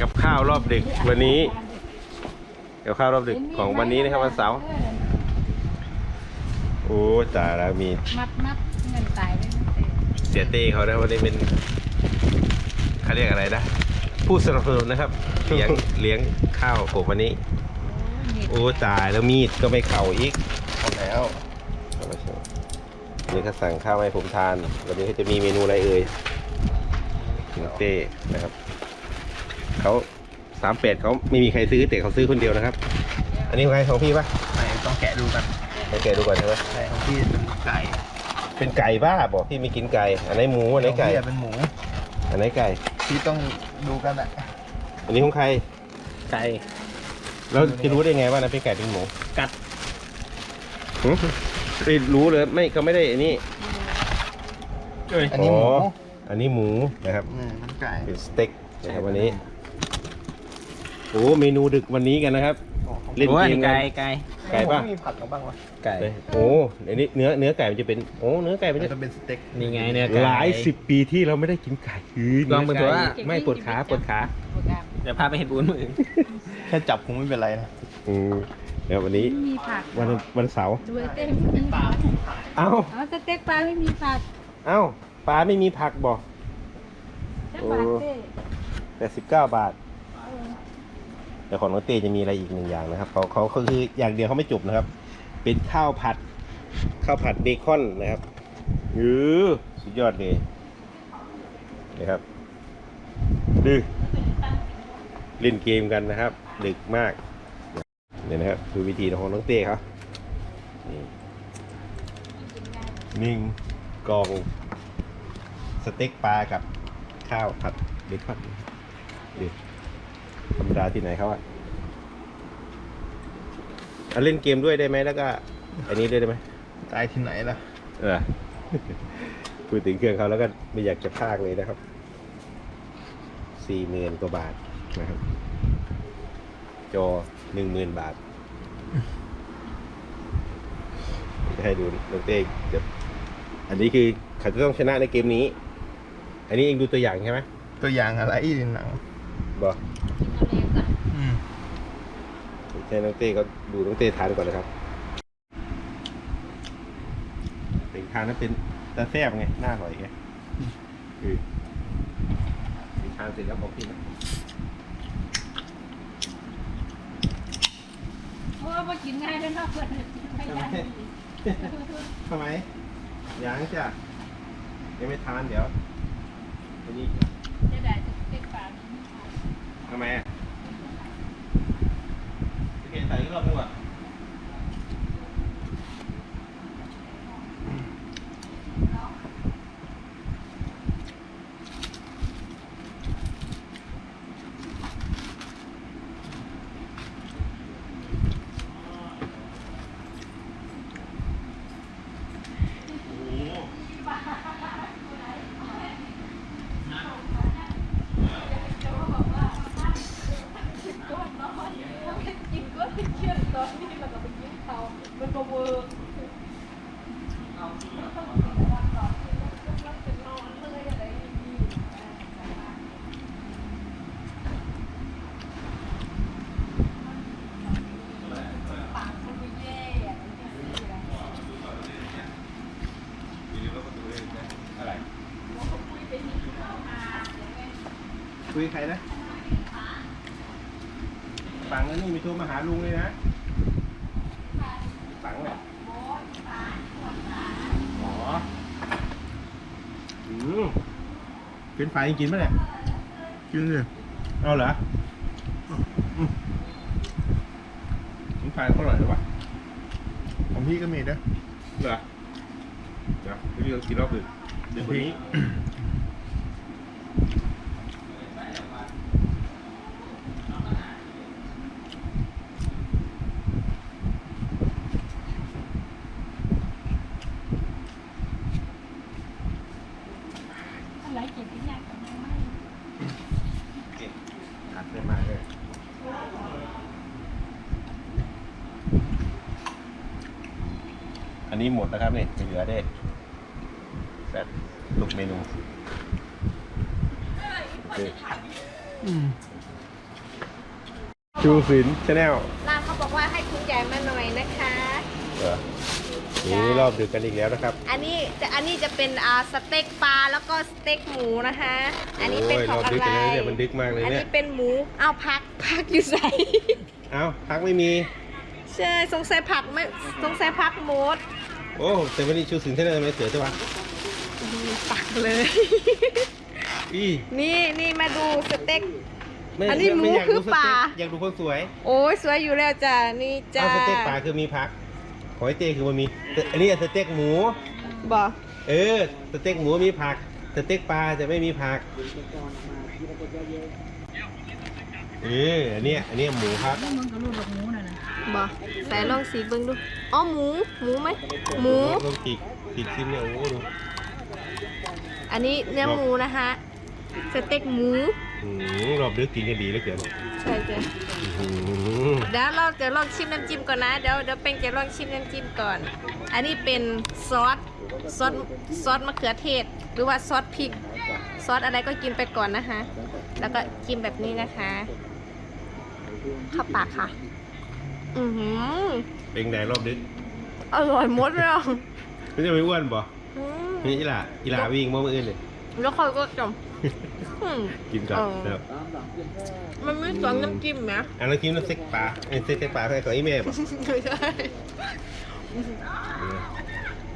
กับข้าวรอบดึกวันนี้กับข้าวรอบดึกของวันนี้นะครับวันเสาร์โอ้จ่าแล้วมีมัดมัดเงินตายเลยนะเต้เสียเต้เขานะวันนี้เป็นเขาเรียกอะไรนะ ผู้สนับสนุนนะครับเลี้ยงเลี้ยงข้าวผมวันนี้ โอ้ยโอ้จ่ายแล้วมีดก็ไม่เข่าอีกเอาแล้วเอามาโชว์นี่ก็สั่งข้าวให้ผมทานวันนี้เขาจะมีเมนูอะไรเอ่ยน้องเต้นะครับ เขาสามแปดเขาไม่มีใครซื้อแต่เขาซื้อคนเดียวนะครับ อันนี้ของใครของพี่ปะไหนต้องแกะดูกันให้แกะดูก่อนใช่ไหมใช่ของพี่เป็นไก่เป็นไก่บ้าบอกพี่ไม่กินไก่ อันไหนหมูอันไหนของไก่พี่อะเป็นหมู อันไหนไก่ พี่ต้องดูกันอะอันนี้ของใคร ไก่ แล้วจะรู้ได้ไงว่านั้นเป็นไก่เป็นหมูกัด หึไม่รู้เลยไม่เขาไม่ได้อันนี้เอ้ยอันนี้หมูอันนี้หมูนะครับ อืมมันไก่ เป็นสเต็กนะครับวันนี้ โอ้เมนูดึกวันนี้กันนะครับ เล่นเกมกันไก่ไก่ปะมีผัดมาบ้างวะไก่เอ้ยโอ้อันนี้เนื้อเนื้อไก่มันจะเป็นโอ้เนื้อไก่มันมันจะจะเป็นสเต็กนี่ไงเนี่ยไก่หลายสิบปีที่เราไม่ได้กินไก่คือลองไปดูว่าไม่ปวดขาปวดขาโปรแกรมเดี๋ยวพาไปเห็ดบุญมืออื่นแค่จับคงไม่เป็นไรนะอืมเดี๋ยววันนี้ไม่มีผักวันวันเสาร์ดูไอ้เต้ไม่มีผักเอ้าเอาสเต็กปลาไม่มีผักเอ้าปลาไม่มีผักบอกแค่บาทเต้แปดสิบเก้าบาทเออ แต่ของน้องเต้จะมีอะไรอีกหนึ่งอย่างนะครับเขาเขาเขาคืออย่างเดียวเขาไม่จบนะครับ เป็นข้าวผัดข้าวผัดเบคอนนะครับยือสุดยอดเลยนะครับดึกเล่นเกมกันนะครับ ดึกมากเนี่ยนะครับดูวิธีของน้องเต้เขานี่หนึ่งกล่องสเต็กปลากับข้าวผัดเบคอนดู ธรรมดาที่ไหนเขาอะเอาเล่นเกมด้วยได้ไหมแล้วก็ อันนี้ด้วยได้ไหมตายที่ไหนล่ะ เออ พูดถึงเครื่องเขาแล้วก็ไม่อยากจะพากเลยนะครับสี่หมื่นกว่าบาทนะครับ จอหนึ่งหมื่นบาท จะให้ดูน้องเต้เดี๋ยวอันนี้คือเขาจะต้องชนะในเกมนี้ อันนี้เองดูตัวอย่างใช่ไหมตัวอย่างอะไรในหนังบอกกิน อะไรก่อนอืมใช่น้องเต้ก็ดูน้องเต้ทานก่อนนะครับเป็นทานนั้นเป็นตาแซบไงหน้าอร่อยไงคือเป็นทานเสร็จแล้วบอกพี่นะเพราะว่ามากินง่ายแล้วเนอกเพื่อนไม่ได้ทำไมยังจ้ะยังไม่ทานเดี๋ยวอันนี้ จะได้สเต็กปลาไม่มีผัก ทำไมอะจะเก็บใส่อีกรอบนึงว่ะอะไร คุยกับใครนะฝังแล้วนี่มีโทรมาหาลุงเลยนะฝังเหรออ๋ออืมเป็นไฟจริงๆป่ะเนี่ยกินเลยเอาเหรออืมเป็นไฟเขาอร่อยหรือเปล่าของพี่ก็มีด้วยเหรอเดี๋ยวพี่ลองกินรอบดึกดึกกว่านี้อะไรกินที่ยากกว่านั้นไม่ อัดได้มากเลย อันนี้หมดแล้วครับนี่ไม่เหลือได้แซ่บทุกเมนูโอเคอืมชูศิลชาแนลร้านเขาบอกว่าให้ถุงใหญ่มาหน่อยนะคะเหรอนี่รอบดึกกันอีกแล้วนะครับ อันนี้จะอันนี้จะเป็นอ่าสเต็กปลาแล้วก็สเต็กหมูนะคะ อันนี้เป็นโอ้ยของรอบอะดึกไรกันแล้วเนี่ยมันดึกมากเลยอันเนี่ยนี้เป็นหมูอ้าวพักพักอยู่ใส่เอ้าพักไม่มี ใช่สงสัยผักไม่สงสัยพักหมด โอ้แต่วันนี้ชูศิลชาแนลทำไมเสือจังวะปักเลย อีนี่นี่มาดูสเต็ก ไม่อันนี้หมูไม่ยากคือดูสปลาเต็กอยากดูคนสวยโอ้ยสวยอยู่แล้วจ้ะนี่จ้าเอาสเต็กปลาคือมีพักหอยเต้คือมันมีแต่อันนี้สเต็กหมู บอก เออสเต็กหมูมีผักสเต็กปลาจะไม่มีผักเอออันเนี้ยอันเนี้ยหมูครับ มึงก็รู้ดอกหมูน่ะนะ บอกใส่ลองสีเบิ้งดูอ๋อหมูหมูไหมหมูลองจิกจิกชิ้นเนี่ยโอ้โหดูอันนี้เนื้อหมูนะคะสเต็กหมูอืมรอบดึกกินกันดีเหลือเกินใช่จ้ะอื้อหือเดี๋ยวเราจะลองชิมน้ำจิ้มก่อนนะเดี๋ยวเดี๋ยวเป็นจะลองชิมน้ำจิ้มก่อน อันนี้เป็นซอสซอสซอสมะเขือเทศ หรือว่าซอสพริกซอสอะไรก็กินไปก่อนนะคะ แล้วก็จิ้มแบบนี้นะคะ เข้าปากค่ะ อือหือเป็นไงรอบดึกอร่อยหมดเลยอะไม่จะไปอ้วนบ่อืมนี่อีหล่าอีหล่าวิ่งมาเมื่ออื่นเลยแล้วเขาก็จมอืม กินก่อนเออ นะครับมันไม่สองน้ำจิ้มไหมอันนั้นกินน้ำเซ็กปลาเอ้ยเซ็กปลาใครก่อนอีเมลบ่ไม่ใช่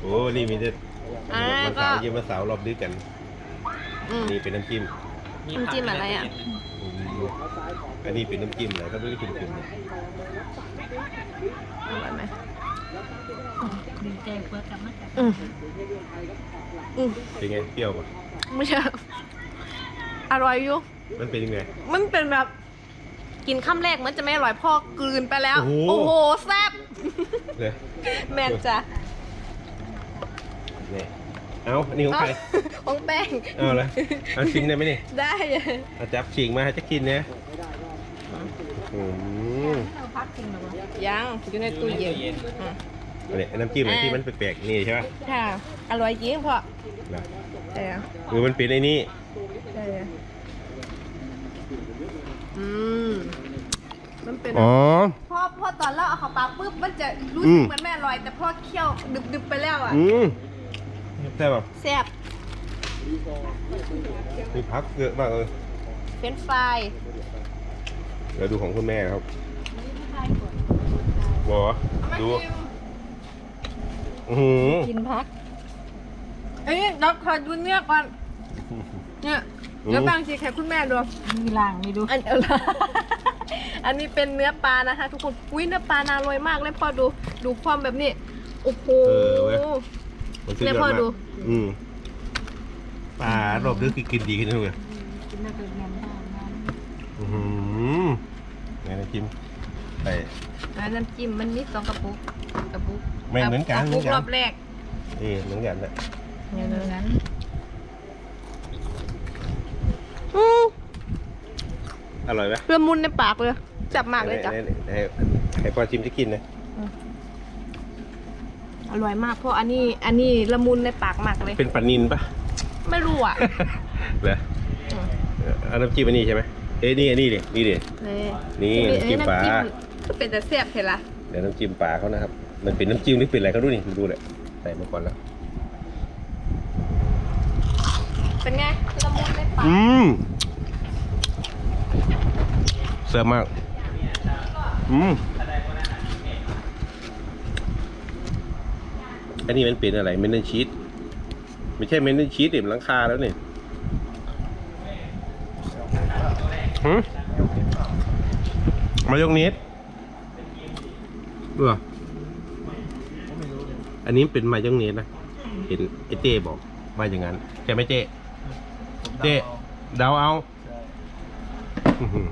โอ้นี่มีแต่อ่าวันก็ เสาร์เย็นวันเสาร์รอบดึกกัน อืม นี่เป็นน้ำจิ้มน้ำจิ้มอะไรอะ อืมอันนี้เป็นน้ำจิ้มอะไรก็ไม่ได้คุณคุณเนี่ย อร่อยไหม ดีใจเพื่อกลับมาจากอืมอืมเป็นไงเปรี้ยวป่ะไม่ใช่ อร่อยอยู่ มันเป็นยังไง มันเป็นแบบ กินคำแรกมันจะไม่อร่อยพอกลืนไปแล้ว โอ้โห โอ้โห แซ่บเลยแมนจ้ะนี่เอาอันนี้ของใครของแป้ง เอาละเอาชิมได้ไหมนี่ได้เอาจับฉีกมาให้จะกินเนี่ยอืม เราพักจริงหรอวะยังอยู่ในตู้เย็นอืม อันนี้น้ำจิ้มอะไรที่มันแปลกๆนี่ใช่ป่ะค่ะอร่อยจริงเพราะนะเออหรือมันเป็นไอ้นี่เอออืมมันเป็นอ๋อพอพอตอนเราเอาเข้าปากปุ๊บมันจะรู้อืสึกมเหมือนแม่อร่อย แต่พอเคี่ยวดึบๆไปแล้วอะอืมใช่ป่ะแซ่บมีพักเยอะมากเลยเฟรนช์ฟรายเดี๋ยวดูของคุณแม่ครับบอดูอื อหือกินพัก เอ้ยเราขอดูเนื้อก่อน เนี่ยเดี๋ยวบางทีแค่คุณแม่ดู มีล่างมีดู อันเอาละอันนี้เป็นเนื้อปลานะคะ ทุกคนอุ้ยเนื้อปลานาอร่อยมากเลยพอดู ดูความแบบนี้ โอ้โหเออเว้ย มันสุดยอดเนี่ยพ่อมากดู อืมปลารอบดึกกินดีขึ้นทุกเลยกินแล้วเป็นแมนได้งานอือหือไงนะจิมใส่อ่าน้ำจิ้มมันมีสองกระปุกกระปุก ไม่เหมือนกันกระปุกเหมือนกันรอบแรกเออเหมือนกันนะเนี่ยเหมืเลอยนนั้นอืมอร่อยไหมละมุนในปากเลย จับมากเลยจ้ะ ให้ให้ให้พ่อชิมจะกินนะอร่อยมากเพราะอันนี้อันนี้ละมุนในปากมากเลย เป็นปลานินปะ ไม่รู้อะ เหรออืม เออเอาน้ำจิ้มอันนี้ใช่ไหมเอ้ยนี่อันนี้ดินี่ดิ เลยนี่น้ำจิ้มปลา ก็เป็นแต่เสียบเห็นละเดี๋ยวน้ำจิ้มปลาเขานะครับ มันเป็นน้ำจิ้มหรือเป็นอะไรเขาดูนี่ดูเลยใส่มาก่อนแล้ว เป็นไงละมุนในปากอืมเสิร์ฟมาก อืมอันนี้มันเป็นอะไรเมนเนชีสไม่ใช่เมนเนชีสเดี๋ยวหลังคาแล้วเนี่ยหืมมายองเนสดูเหรอ อันนี้เป็นมายองเนสนะ เห็นไอเต้บอกว่าอย่างนั้นใช่ไหมเจ้เจ๊เดาเอาอื้อหือ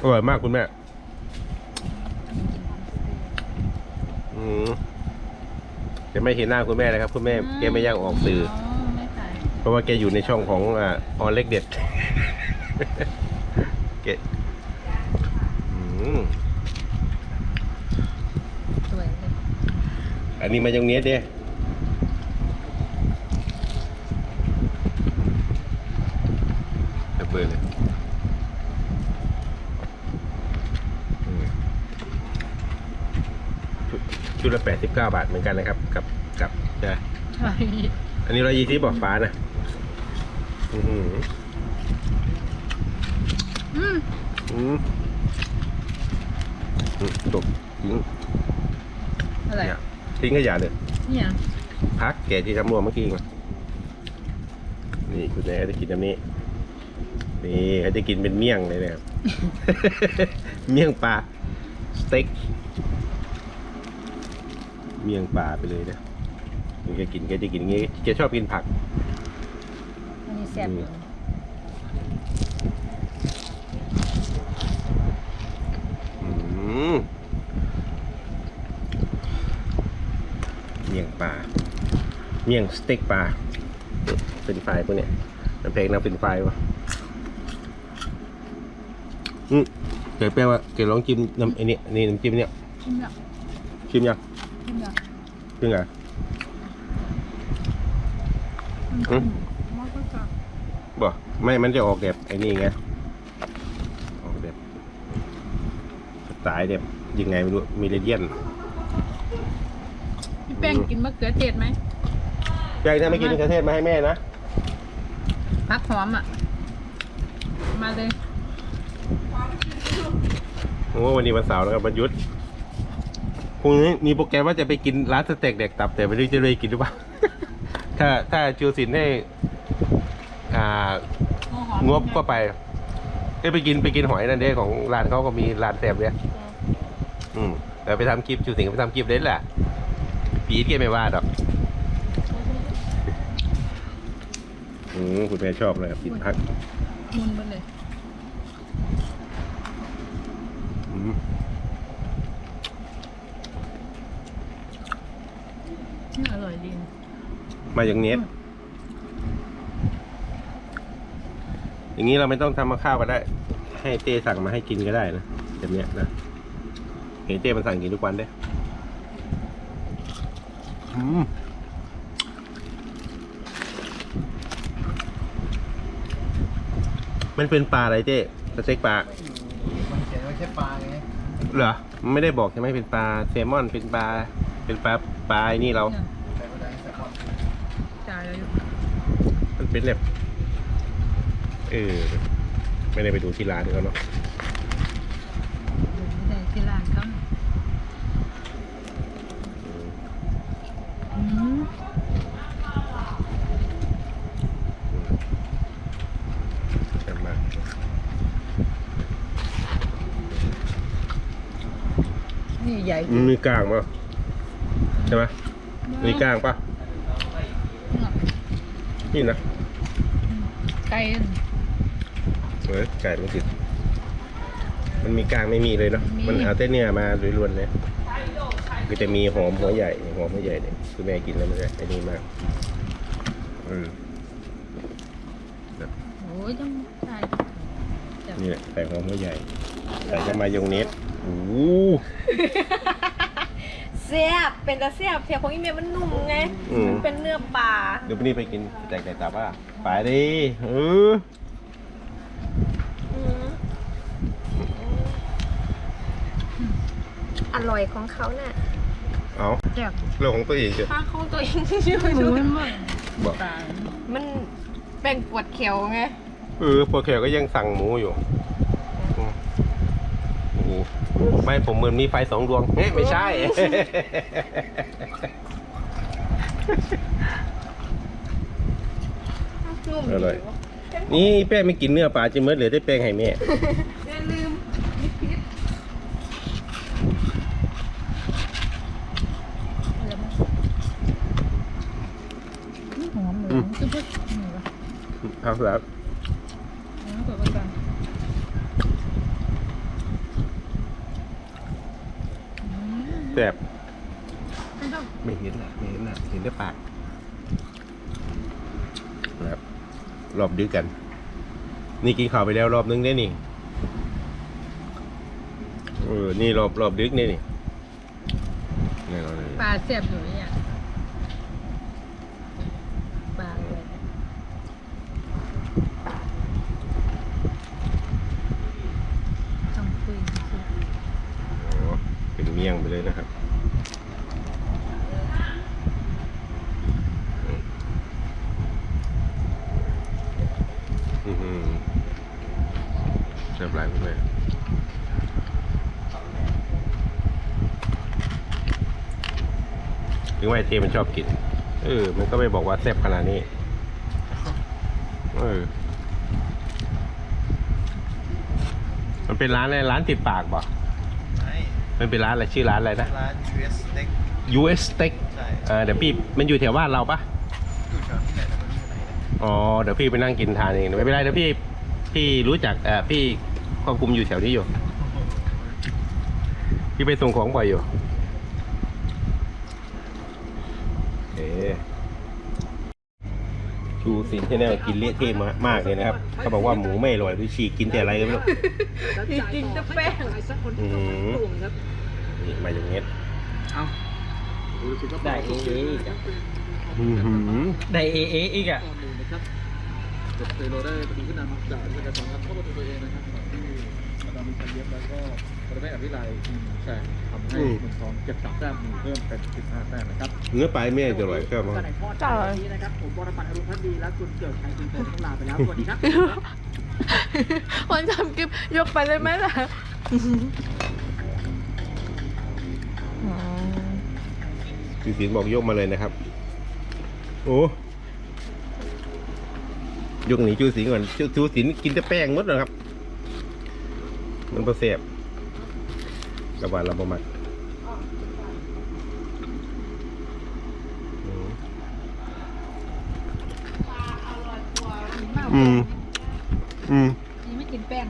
อร่อยมากคุณแม่อืมจะไม่เห็นหน้าคุณแม่เลยครับ คุณแม่แกไม่ย่างออกสื่อ ไม่ใส่เพราะว่าแกอยู่ในช่องของอ่าออนเล็กเด็ด อันนี้มายองเนสเด้เปิดเลยชุดละแปดสิบเก้าบาทเหมือนกันนะครับ กับกับใช่อันนี้ร้อยยี่สิบบอกฟ้านะอืมอืมอืมตกอืมอะไร ทิ้งขยะเลยเนี่ยพักแกที่ทำรวมเมื่อกี้ไงนี่คุณแม่จะกินแบบนี้ นี่เขาจะกินเป็นเมี่ยงเลยนะครับ เมี่ยงปลาสเต็ก เมี่ยงปลาไปเลยนะแกกินแกจะกินอย่างงี้แกชอบกินผักอันนี้แซ่บอยู่อืม เมี่ยงปลา เมี่ยงสเต็กปลา เป็นไฟพวกเนี้ยน้ำเพลงน้ำเป็นไฟวะอืมเก๋แปลว่าเก๋ลองจิ้มน้ำไอ้นี่นี่น้ำจิ้มเนี่ยกินแบบชิมยังกินแบบชิมไง อืม มันก็จะบ่ไม่มันจะออกแบบไอ้นี่ไง ออกแบบสไตล์แบบยังไงไม่รู้มิเลเดียนพี่ แป้งกินมะเขือเทศไหมยายถ้าไม่กินมะเขือเทศมาให้แม่นะผักหอมอะ มาเลยโอ้วันนี้วันเสาร์นะครับวันหยุทธพรุ่งนี้มีโปรแกรมว่าจะไปกินร้านสเต็กแดกตับแต่ไม่รู้จะเลยกินหรือเปล่า ถ้าถ้าจูสินให้อ่างบก็ไปเอ้ยไปกินไปกินหอยนั่นเด้ของร้านเขาก็มีร้านแซ่บเนี่ยอืมแต่ไปทำคลิปจูสิงก็ไปทำคลิปเล่นแหละ ปีดแกไม่ว่าดอกอืมคุณแม่ชอบเลยครับกินพักมุนไปเลยอืมอืมอร่อยดีนะมาอย่างเนี้ยอย่างนี้เราไม่ต้องทำมาข้าวก็ได้ ให้เต้สั่งมาให้กินก็ได้นะแบบเนี้ยนะเห็นเต้มันสั่งกินทุกวันเด้อื มมันเป็นปลาอะไรเต้สเต็กปลามันเขียนว่าแค่ปลาไงเหรอไม่ได้บอกใช่ไหมเป็นปลาแซลมอนเป็นปลา เป็นปลาปลาไอ้นี่เราเนี่ยแต่ไม่ได้แซลมอนจ่ายแล้วอยู่มันเป็นแบบเออไม่ได้ไปดูที่ร้านเขาเนาะ ไม่ได้ที่ร้านเขาอืม แซ่บมาก นี่ใหญ่มันมีกลางป่ะใช่ไหมมีกลางป่ะนี่นะไก่เฮ้ยไก่มันติดมันมีกลางไม่มีเลยเนาะมีมันเอาแต่เนื้อมาล้วนๆเลยก็จะมีหอมหัวใหญ่หอมหัวใหญ่เนี่ยคือแม่กินแล้วมันจะไอ้นี่มากอืมโอ้ยต้องใส่จับนี่แหละใส่หอมหัวใหญ่ใส่กับมายองเนส โอ้โหเสียบเป็นแต่เสียบเสียบของอีเมลมันนุ่มไงมันเป็นเนื้อปลาเดี๋ยววันนี้ไปกินแจกไก่ตับป่ะไปดิเอออืมอร่อยของเขาน่ะเอาแซ่บเรื่องของตัวเองเจ้ะปลาของตัวเองชื่อหมูมันบ่บอกตายมันเป็นปวดเขียวไงเออพอแขกก็ยังสั่งหมูอยู่อืมโอ้โห ไม่ผมเหมือนมีไฟสองดวงเฮ้ยไม่ใช่ นุ่มอร่อย นี่แป้งไม่กินเนื้อปลาจิมเมอร์เหลือแต่แป้งให้แม่อย่าลืมนิดนิดแล้วมันนี่หอมเลยคือพวกนี่วะเอาแล้ว เอาเปิดไว้ก่อนอืม แซ่บ ไม่ต้อง ไม่เห็นนะไม่เห็นนะเห็นแต่ปากนะครับ รอบดึกกัน นี่กินข้าวไปแล้วรอบนึงได้นี่เออนี่รอบรอบดึกนี่นี่นี่เราเลยปลาแซ่บอยู่เนี่ยปลาเลยต้องคุยสิ โอ้เป็นเมี่ยงไปเลยนะครับ ซ่บหลายคุณแม่ถึง ว่าไอเทมันชอบกิน เออ มันก็ไม่บอกว่าแซ่บขนาดนี้ เออ มันเป็นร้านอะไรร้านติดปากบ่ไม่มันเป็นร้านอะไรชื่อร้านอะไรนะ ร้าน US Steak US Steak ใช่เออเดี๋ยวพี่มันอยู่แถวบ้านเราปะอยู่แถวที่ไหนแต่ไม่รู้อยู่ไหนนะอ๋อ เดี๋ยวพี่ไปนั่งกินทานเองไม่เป็นไรเดี๋ยวพี่ พี่รู้จักเอ่อพี่ควบคุมอยู่แถวนี้อยู่ พี่ไปส่งของบ่อยอยู่โอเค ชูสินที่แนวกินเละเทะมามากเลยนะครับ เขาบอกว่าหมูไม่อร่อยดูฉีกกินแต่อะไรก็ไม่รู้ จริงๆจะแป้งอืมนี่มาอย่างเงี้ยได้เอเออีกอะอือหือได้เอเออีกอะข้อมูลนะครับจบเทโลได้ประตูขึ้นนำจากวิทยาสองครับเข้าประตูตัวเองนะครับที่อาดามิชัยเย็บแล้วก็ ประเภทอภิไลทีมแซงทำให้เมืองทองเก็บสามแต้มมีเพิ่มเป็น15แต้มนะครับเนื้อปลายไม่จะอร่อยก็มั้งก็ในข้อใจนี้นะครับผมบรพันธ์อรุณพักดีและคุณเกิดชัยคุณโตต้องลาไปแล้วสวัสดีครับคนทำคลิปยกไปเลยไหมล่ะชูสินบอกยกมาเลยนะครับ โอ้ยกหนีจูสินก่อนจูจูสินกินแต่แป้งหมดเลยครับ มันประเสบก ระบาดเราประมาทอืม อืมนี่ไม่กินแป้ง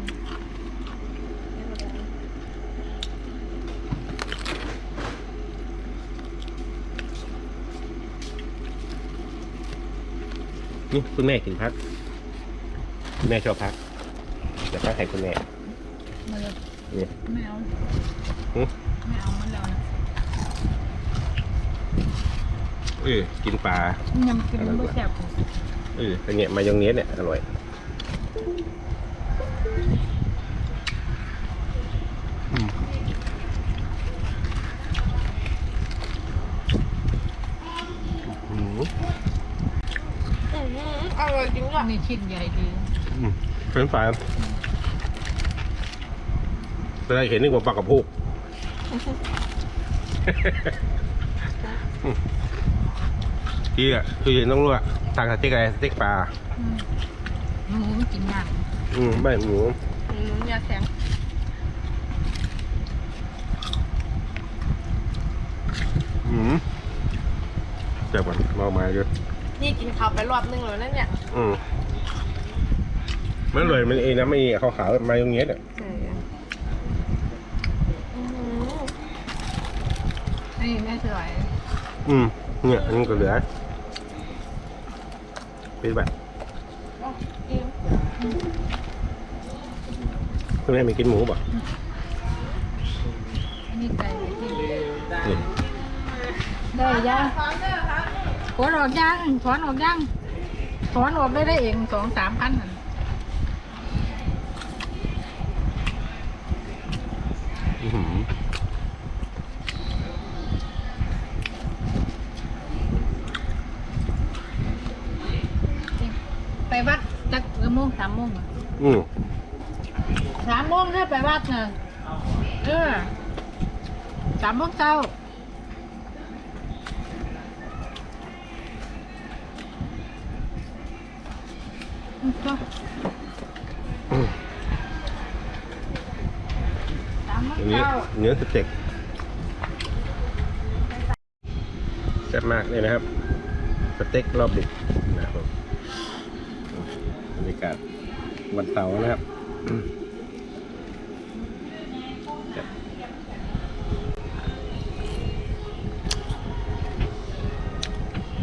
นี่คุณแม่กินพักคุณแม่ชอบพักแต่พักใครคุณแม่ มาเลยนี่ไม่เอาหึ ไม่เอามันแล้วนะเออกินปลา ยังกินมันไม่แซ่บเออแต่เนี่ยมายองเนสเนี่ยอร่อยอืมอืมอร่อยจริงอะนี่ชิ้นใหญ่ดีอืมเฟรนช์ฟรายจะได้เห็นนี่กว่าปลากระพุก ที่อะคือต้องรู้อะสั่งสเต็กอะไรสเต็กปลาอืมหมูมันกินยากอืมไม่หมูอืมยาแข็งอืมเจ็บก่อนมาเอามาเยอะนี่กินข้าวไปรอบนึงแล้วนั่นเนี่ย อืมมันเลยมันเองนะไม่ขาวขาวๆมาอย่างเงี้ยเนี่ยใช่อะอื้อหือ นี่แม่สวยอืมเนี่ยอันนี้ก็เหลือไปแบบอิ่มคุณแม่มีกินหมูป่ะอันนี้ไก่ไปที่นี่ได้ยังถอนออกยังถอนออกยังถอนออกได้ได้เองสองสามพันนั่น อื้อหือ ไปวัดจักเออโมงสามโมง อะอืมสามโมงเนี่ยไปวัดน่ะเออสามโมงเช้าอืมก็อืมสามโมงอันนี้เช้าเนื้อสเต็กแซ่บมากเลยนะครับ สเต็กรอบดึกนะครับผมบรรยากาศ วันเสาร์นะครับอืม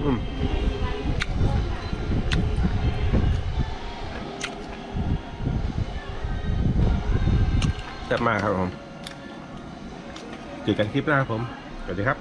อืมแซ่บมากครับผมเจอกันคลิปหน้าครับผม สวัสดีครับ